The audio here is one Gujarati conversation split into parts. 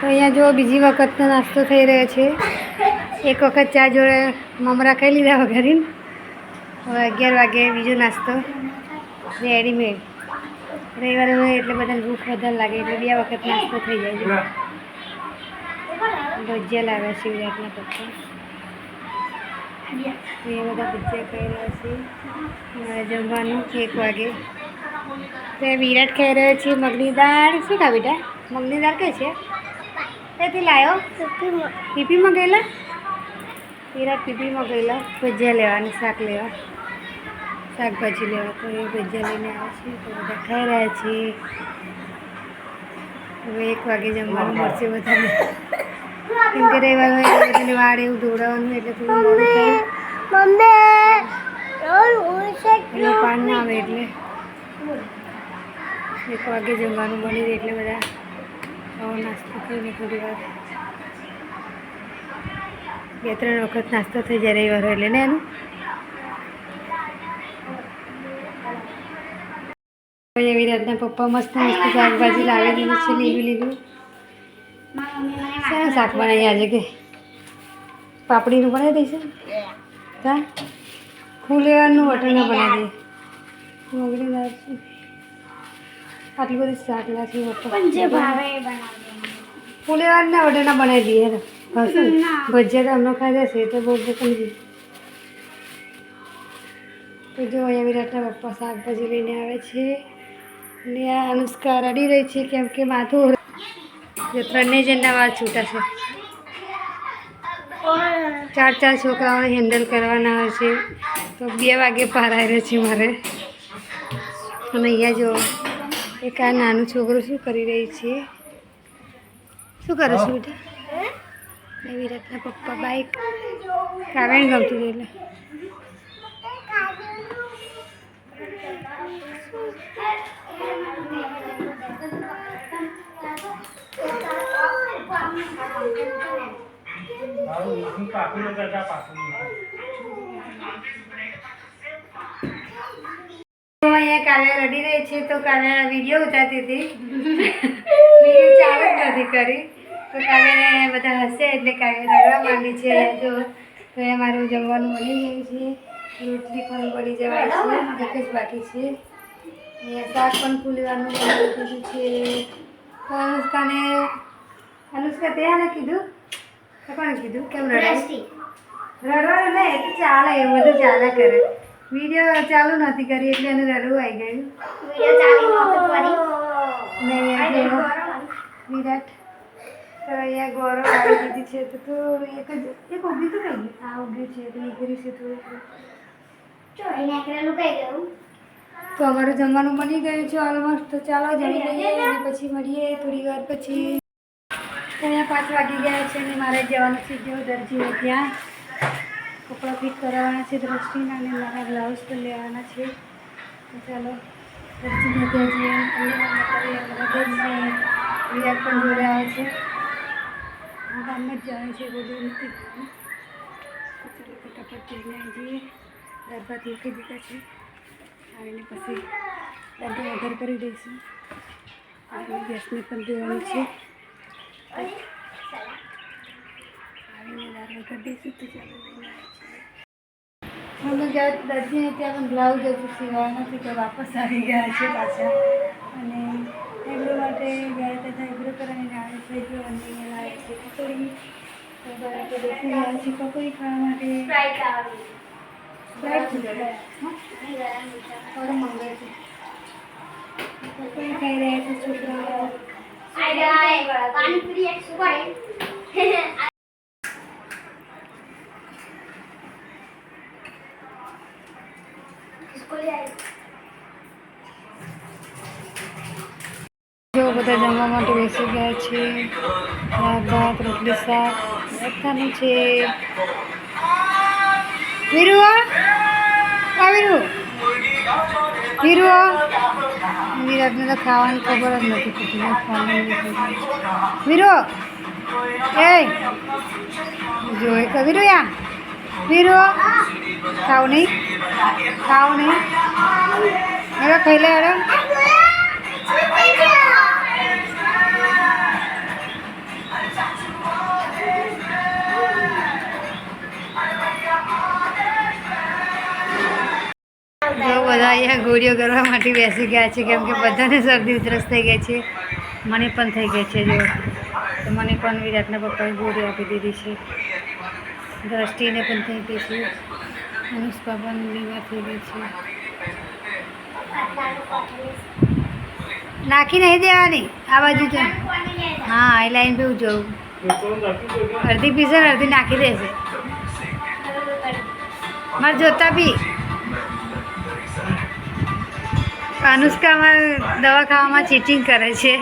તો અહીંયા જો બીજી વખતનો નાસ્તો થઈ રહ્યો છે. એક વખત ચા જોડે મમરા ખાઈ લીધા વઘરીને હવે અગિયાર વાગે બીજો નાસ્તો. રેડીમેડ રવિવારે હોય એટલે બધાને ભૂખ વધારે લાગે, એટલે બે વખત નાસ્તો થઈ જાય છે. ભજીયા લાવ્યા છે વિરાટના પપ્પા. એ બધા ભજીયા ખાઈ રહ્યા છે. જમવાનું એક વાગે. તો વિરાટ ખાઈ રહ્યો છે મગની દાળ. શું ખા બેટા? મગની દાળ કઈ છે? ક્યાંથી લાવ્યો પીપીમાં ગયેલા વિરાટ પીપીમાં ગયેલા ભજીયા લેવાની શાક લેવા શાકભાજી લેવા તો એ ભજીયા લઈને આવ્યા છે તો બધા ખાઈ રહ્યા છીએ હવે એક વાગે જમવાનું મળશે બધાને કેમ કે રવિવાર હોય એટલે બધાને વાળ એવું ધોવડાવવાનું એટલે થોડું મોડું થાય એનું પાન ના આવે એટલે એક વાગે જમવાનું મળી રહે એટલે બધા આવો નાસ્તો કરીને થોડી વાર. બે ત્રણ વખત નાસ્તો થઈ જાય રવિવાર હોય એટલે ને એનું? એવી રીતના પપ્પા મસ્ત મસ્ત શાકભાજી લાવી દીધી છે લીલું લીલું સારું શાક બનાવી આજે કે? પાપડીનું બનાવી દઈશું હા ફૂલેવાનું વટાણા બનાવી દઈએ મગની દાળ આટલી બધી શાક લાગી પપ્પા ફૂલેવાના વટાણા બનાવી દઈએ ને? ભજીયા તો હમણાં ખાઈ જશે તો બહુ નથી તો જો અહીંયા વિરાટના પપ્પા શાકભાજી લઈને આવે છે. અને આ અનુષ્કા રડી રહી છે કેમ કે માથું જો ત્રણેય જણના વાળ છૂટા છે. ચાર ચાર છોકરાઓને હેન્ડલ કરવાના હોય છે. તો બે વાગે પારાય રહે છે મારે. અને અહીંયા જો એક આ નાનું છોકરું શું કરી રહી છે? શું કરે છે બેટા? એવી રીતના પપ્પા બાઈક કાવ્યાને ગમતું એટલે. તો અહીંયા કાવ્યા રડી રહી છે તો કાવ્યા વીડિયો ઉતારતી હતી. વીડિયો ચાલુ જ નથી કરી. તો કાવ્યાને બધા હશે એટલે કાવ્યા રડવા માંડી છે. જો તો એ મારું જમવાનું બની ગયું છે. રોટલી પણ બળી જવાય છે. એક જ બાકી છે. અહીંયા શાક પણ ફૂલવાનું બનાવી દીધું છે. તો અનુષ્કાને અનુષ્કા ત્યાં કીધું? તો કોણે કીધું? કેમ રડાય રડવાનું નહીં એ ચાલે એવું બધું ચાલે કરે. વીડિયો ચાલુ નથી કરી એટલે એને રડવું આવી ગયું. ને કરી જો વિરાટ. તો અહીંયા ગૌરવ આવી દીધી છે. તો તું એક જ એક ઊભી તો કઈ આ ઊભી છે તો નીકળી છે તું તો અમારું જમવાનું બની ગયું છે ઓલમોસ્ટ તો ચાલો જમી લઈએ અને પછી મળીએ થોડી વાર પછી. અહીંયા પાંચ વાગી ગયા છે અને મારે જવાનું છે જો દરજી ત્યાં. કપડાં ફિટ કરાવવાના છે, દ્રષ્ટિના અને મારા બ્લાઉઝ પણ લેવાના છે. તો ચાલો દરજીને ત્યાં જઈએ. પણ જોડે આવે છે. આ ગામમાં જ જવાનું છે બધું નથી ચાલો, ફટાફટ જઈએ. ભાત મૂકી દીધા છે આવીને પછી વઘાર કરી દઈશું. અને ગેસને પણ દેવાનું છે. આવીને દાળ વગર દઈશું. તો ચાલો આવી અમે ગયા દર્દીને ત્યાં પણ બ્લાઉઝ હતું સીવવા નથી તો વાપસ આવી ગયા છે પાછા. અને એગ્રો માટે ગયા હતા તો એગ્રો કરાવીને આવે છે જો અને લાવે છે પકોડી. તો બરાબર બેસી ગયા છે પકોડી ખાવા માટે. પકોડી ખાઈ રહ્યા છે છોકરાઓ. જો બધા જમવા માટે બેસી ગયા છે. દાળ ભાત રોટલી, શાક બધાનું છે. વીરુ વીરુ? વીરુ વિરાટને તો ખાવાની ખબર જ નથી પડતી. ખાવાનું વીરુ એ જોઈ વીરુ યા વીરુ, ખાવ નહીં. ખાવ નહીં. હવે ખાઈ લે અહીંયા ગોળીઓ કરવા માટે બેસી ગયા છે, કેમ કે બધાને શરદી ઉધરસ થઈ ગઈ છે. મને પણ થઈ ગઈ છે, જો. તો મને પણ વિરાટના પપ્પાએ ગોળી આપી દીધી છે. દ્રષ્ટિને પણ થઈ ગઈ છે. અનુષ્કા પણ બીમાર થઈ ગઈ છે. નાખી નહીં દેવાની, આ બાજુ તો હા, એ લાઈન બી જવું અડધી પીસે અડધી નાખી દેશે મારે જોતા બી. અનુષ્કા અમારે દવા ખાવામાં ચીટિંગ કરે છે.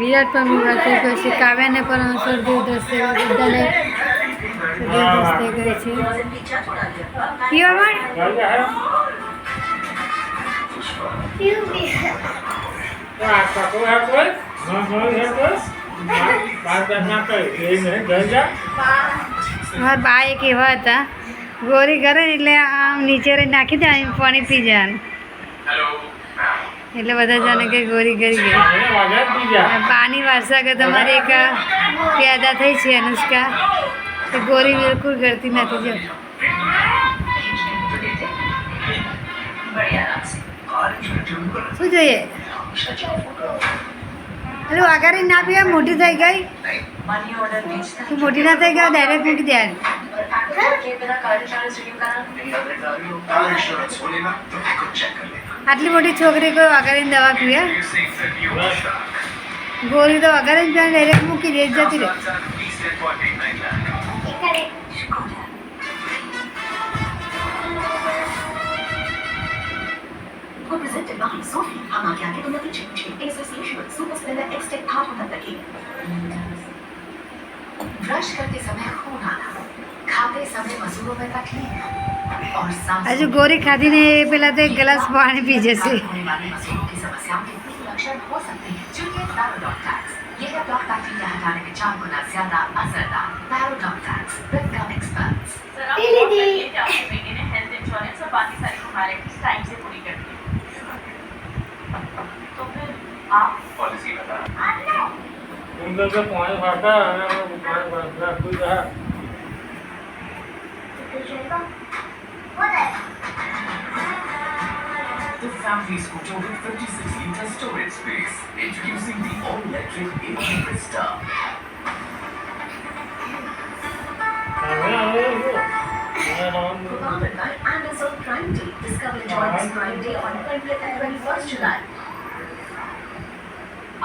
વિરાટ પણ થઈ ગયો છે. કાવ્યાને પણ થઈ ગઈ બધાને થઈ ગઈ છે. પીવા માંડ મારા બા એક એવા હતા? ગોરી કરે એટલે આમ નીચે નાખી દે પાણી પી જવાનું એટલે બધા જાણે કે ગોરી કરી ગઈ પાણી બાની વારસા કે તમારી એક પેદા થઈ છે, અનુષ્કા. તો ગોરી બિલકુલ કરતી નથી, જો. શું જોઈએ? અરે વાઘારી ના પીવા મોટી થઈ ગઈ. તું મોટી ના થઈ ગયા ડાયરેક્ટ મૂકી દે આટલી મોટી છોકરી કોઈ વગાડીને દવા પીએ ગોળી તો વગાડીને પીવા ડાયરેક્ટ મૂકી દે, જતી રહે. Represented by Sophie, हम आगे आगे तुम्हें पीछे पीछे एसोसिएशन सुपर स्प्लेंडर एक्सटेक हाथ उधर लगे ब्रश करते समय खून आना खाते समय मसूरों में तकलीफ और सांस હજુ ગોળી ખાધી ને એ પેલા તો એક ગ્લાસ પાણી પી જશે होने वाली मसूरों की समस्याओं के भी लक्षण हो सकते हैं चूंकि पैराडॉक्टैक्स ये है ब्लॉक बैक्टीरिया हटाने में चार गुना ज्यादा असरदार Parodontax with gum experts health insurance और बाकी सारी पॉलिसी बता तुम लोग तो पानी भरता है ना वो पानी भरता है कोई रहा The family scooter with 56 liter storage space. Introducing the all-electric AV Vista. हमें आए हो मैं हम Powered by Amazon Prime Day. Discover Joyous Prime Day on 20th and 21st July.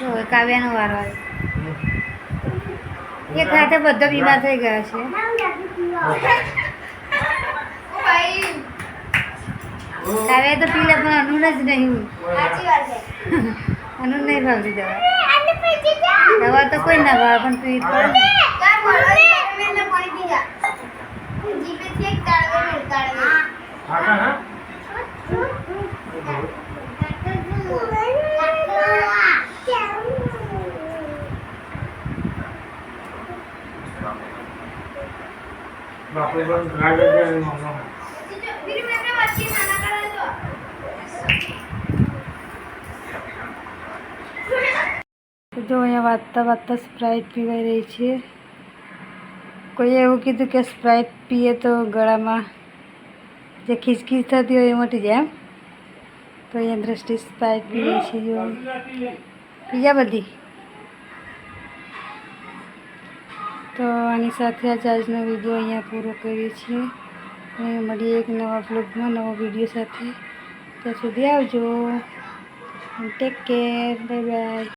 શું કાવ્યાનો વારો આવ્યો એ ખાતે બધા બીમાર થઈ ગયા છે. કાવ્યા તો પી પણ અનુન જ નહીં. અનુન નહીં ભાવતી દવા. દવા તો કોઈ ના ભાવે, પણ પીવી પડે જો અહીંયા વાંચતા વાંચતા સ્પ્રાઇટ પીવાઈ રહી છે. કોઈએ એવું કીધું કે સ્પ્રાઇટ પીએ તો ગળામાં જે ખીચખીચ થતી હોય એ મટી જાય એમ? તો અહીંયા દ્રષ્ટિ સ્પ્રાઇટ પી રહી છે પીજા બધી? તો આની સાથે આ આજનો વીડિયો અહીંયા પૂરો કરીએ છીએ. અને મળીએ એક નવા બ્લોગમાં નવા વીડિયો સાથે. ત્યાં સુધી આવજો. Take care bye bye